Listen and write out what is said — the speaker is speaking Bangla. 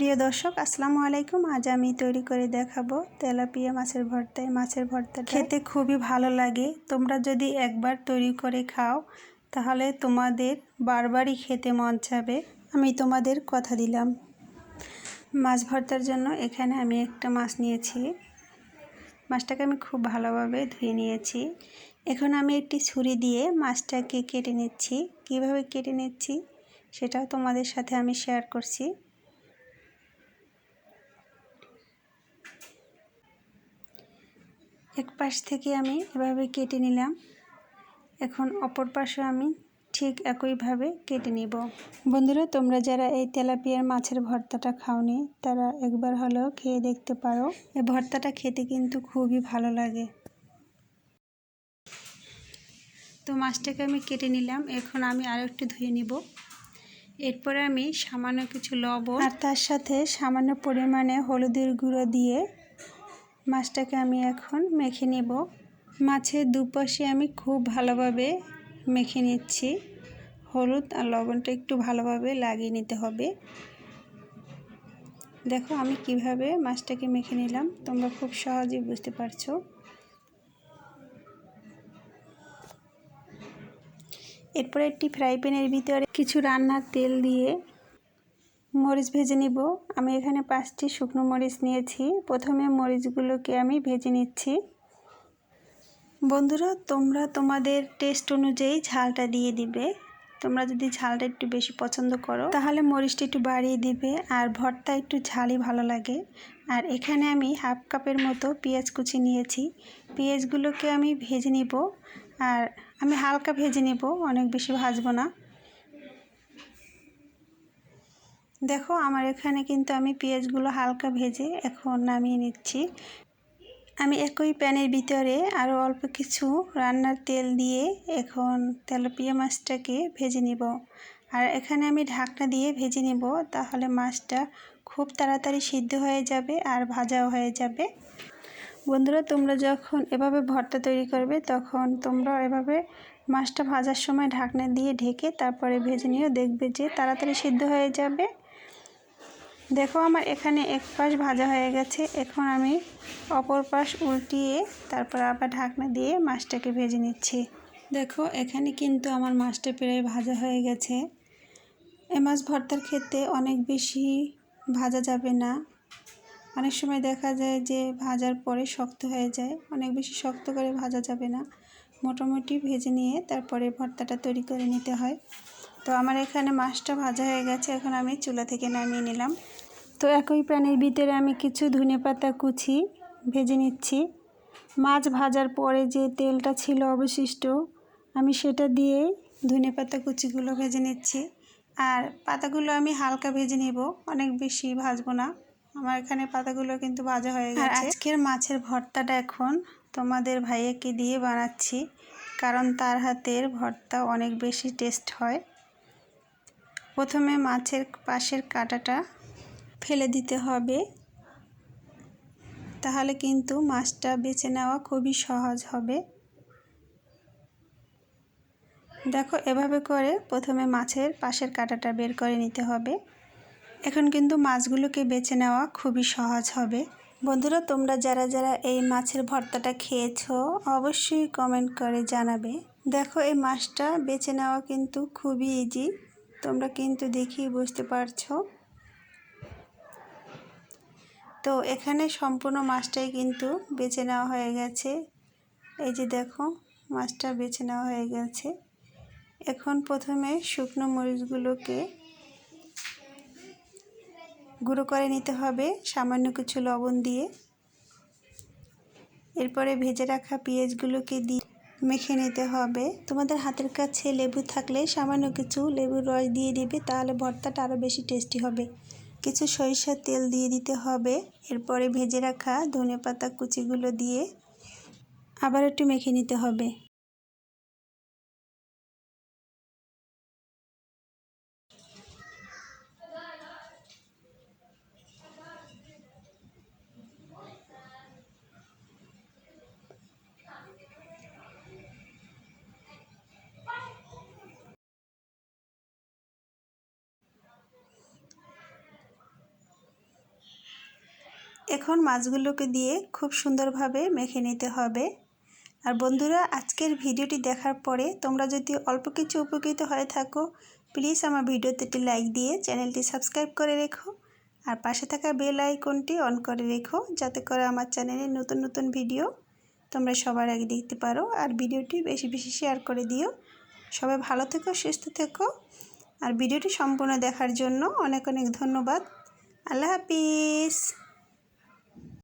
প্রিয় দর্শক, আসসালামু আলাইকুম। আজ আমি তৈরি করে দেখাবো তেলাপিয়া মাছের ভর্তা এই মাছের ভর্তা খেতে খুবই ভালো লাগে। তোমরা যদি একবার তৈরি করে খাও, তাহলে তোমাদের বারবারই খেতে মন চাবে। আমি তোমাদের কথা দিলাম। মাছ ভর্তার জন্য এখানে আমি একটা মাছ নিয়েছি। মাছটাকে আমি খুব ভালোভাবে ধুয়ে নিয়েছি। এখন আমি একটি ছুরি দিয়ে মাছটাকে কেটে নিচ্ছি। কীভাবে কেটে নিচ্ছি, সেটাও তোমাদের সাথে আমি শেয়ার করছি। এক পাশ থেকে আমি এভাবে কেটে নিলাম। এখন অপর পাশে আমি ঠিক একইভাবে কেটে নিব। বন্ধুরা, তোমরা যারা এই তেলাপিয়ার মাছের ভর্তাটা খাওনি, তারা একবার হলেও খেয়ে দেখতে পারো। এই ভর্তাটা খেতে কিন্তু খুবই ভালো লাগে। তো মাছটাকে আমি কেটে নিলাম। এখন আমি আরও একটু ধুয়ে নিব। এরপরে আমি সামান্য কিছু লবণ আর তার সাথে সামান্য পরিমাণে হলুদের গুঁড়ো দিয়ে মাছটাকে আমি এখন মেখে নেব। মাছের দুপাশে আমি খুব ভালোভাবে মেখে নিচ্ছি। হলুদ আর লবণটা একটু ভালোভাবে লাগিয়ে নিতে হবে। দেখো আমি কীভাবে মাছটাকে মেখে নিলাম, তোমরা খুব সহজেই বুঝতে পারছ। এরপরে একটি ফ্রাই প্যানের ভিতরে কিছু রান্নার তেল দিয়ে মরিচ ভেজে নিব। আমি এখানে পাঁচটি শুকনো মরিচ নিয়েছি। প্রথমে মরিচগুলোকে আমি ভেজে নিচ্ছি। বন্ধুরা, তোমরা তোমাদের টেস্ট অনুযায়ী ঝালটা দিয়ে দিবে। তোমরা যদি ঝালটা একটু বেশি পছন্দ করো, তাহলে মরিচটা একটু বাড়িয়ে দিবে আর ভর্তা একটু ঝালই ভালো লাগে। আর এখানে আমি হাফ কাপের মতো পেঁয়াজ কুচি নিয়েছি। পেঁয়াজগুলোকে আমি ভেজে নিব। আর আমি হালকা ভেজে নেব, অনেক বেশি ভাজবো না। দেখো, আমার এখানে কিন্তু আমি পেঁয়াজগুলো হালকা ভেজে এখন নামিয়ে নিচ্ছি। আমি একই প্যানের ভিতরে আরও অল্প কিছু রান্নার তেল দিয়ে এখন তেলাপিয়া মাছটাকে ভেজে নিব। আর এখানে আমি ঢাকনা দিয়ে ভেজে নিব, তাহলে মাছটা খুব তাড়াতাড়ি সিদ্ধ হয়ে যাবে আর ভাজাও হয়ে যাবে। বন্ধুরা, তোমরা যখন এভাবে ভর্তা তৈরি করবে, তখন তোমরা এভাবে মাছটা ভাজার সময় ঢাকনা দিয়ে ঢেকে তারপরে ভেজে নিয়েও দেখবে যে তাড়াতাড়ি সিদ্ধ হয়ে যাবে। দেখো আমার এখানে এক পাশ ভাজা হয়ে গেছে। এখন আমি অপর পাশ উল্টিয়ে তারপর আবার ঢাকনা দিয়ে মাছটাকে ভেজে নিচ্ছি। দেখো, এখানে কিন্তু আমার মাছটা প্রায় ভাজা হয়ে গেছে। এ মাছ ভর্তার ক্ষেত্রে অনেক বেশি ভাজা যাবে না। অনেক সময় দেখা যায় যে ভাজার পরে শক্ত হয়ে যায়, অনেক বেশি শক্ত করে ভাজা যাবে না। মোটামুটি ভেজে নিয়ে তারপরে ভর্তাটা তৈরি করে নিতে হয়। তো আমার এখানে মাছটা ভাজা হয়ে গেছে এখন আমি চুলা থেকে নামিয়ে নিলাম। তো একই প্যানের ভিতরে আমি কিছু ধনে পাতা কুচি ভেজে নিচ্ছি। মাছ ভাজার পরে যে তেলটা ছিল অবশিষ্ট আমি সেটা দিয়ে ধনে পাতা কুচিগুলো ভেজে নিচ্ছি। আর পাতাগুলো আমি হালকা ভেজে নেব অনেক বেশি ভাজবো না। আমার এখানে পাতাগুলো কিন্তু ভাজা হয়ে গেছে। আজকের মাছের ভর্তাটা এখন তোমাদের ভাইয়াকে দিয়ে বানাচ্ছি কারণ তার হাতের ভর্তা অনেক বেশি টেস্ট হয়। প্রথমে মাছের পাশের কাঁটাটা ফেলে দিতে হবে। তাহলে কিন্তু মাছটা বেছে নেওয়া খুবই সহজ হবে। দেখো, এভাবে করে প্রথমে মাছের পাশের কাঁটাটা বের করে নিতে হবে। এখন কিন্তু মাছগুলোকে বেছে নেওয়া খুবই সহজ হবে। বন্ধুরা, তোমরা যারা যারা এই মাছের ভর্তাটা খেয়েছো, অবশ্যই কমেন্ট করে জানাবে। দেখো, এই মাছটা বেছে নেওয়া কিন্তু খুবই ইজি তোমরা কিন্তু দেখেই বুঝতে পারছ। তো এখানে সম্পূর্ণ মাছটাই কিন্তু বেছে নেওয়া হয়ে গেছে। এই যে দেখো, মাছটা বেছে নেওয়া হয়ে গেছে। এখন প্রথমে শুকনো মরিচগুলোকে গুঁড়ো করে নিতে হবে সামান্য কিছু লবণ দিয়ে। এরপরে ভেজে রাখা পেঁয়াজগুলোকে দিয়ে মেখে নিতে হবে। তোমাদের হাতের কাছে লেবু থাকলে সামান্য কিছু লেবুর রস দিয়ে দিবে, তাহলে ভর্তাটা আরও বেশি টেস্টি হবে। কিছু সরিষার তেল দিয়ে দিতে হবে। এরপরে ভেজে রাখা ধনে পাতা কুচিগুলো দিয়ে আবার একটু মেখে নিতে হবে। এখন মাছগুলোকে দিয়ে খুব সুন্দরভাবে মেখে নিতে হবে। আর বন্ধুরা, আজকের ভিডিওটি দেখার পরে তোমরা যদি অল্প কিছু উপকৃত হয়ে থাকো প্লিজ আমার ভিডিওতে একটি লাইক দিয়ে চ্যানেলটি সাবস্ক্রাইব করে রেখো। আর পাশে থাকা বেল আইকনটি অন করে রেখো, যাতে করে আমার চ্যানেলে নতুন নতুন ভিডিও তোমরা সবার আগে দেখতে পারো। আর ভিডিওটি বেশি বেশি শেয়ার করে দিও। সবাই ভালো থেকো, সুস্থ থেকো। আর ভিডিওটি সম্পূর্ণ দেখার জন্য অনেক অনেক ধন্যবাদ। আল্লাহ হাফিজ।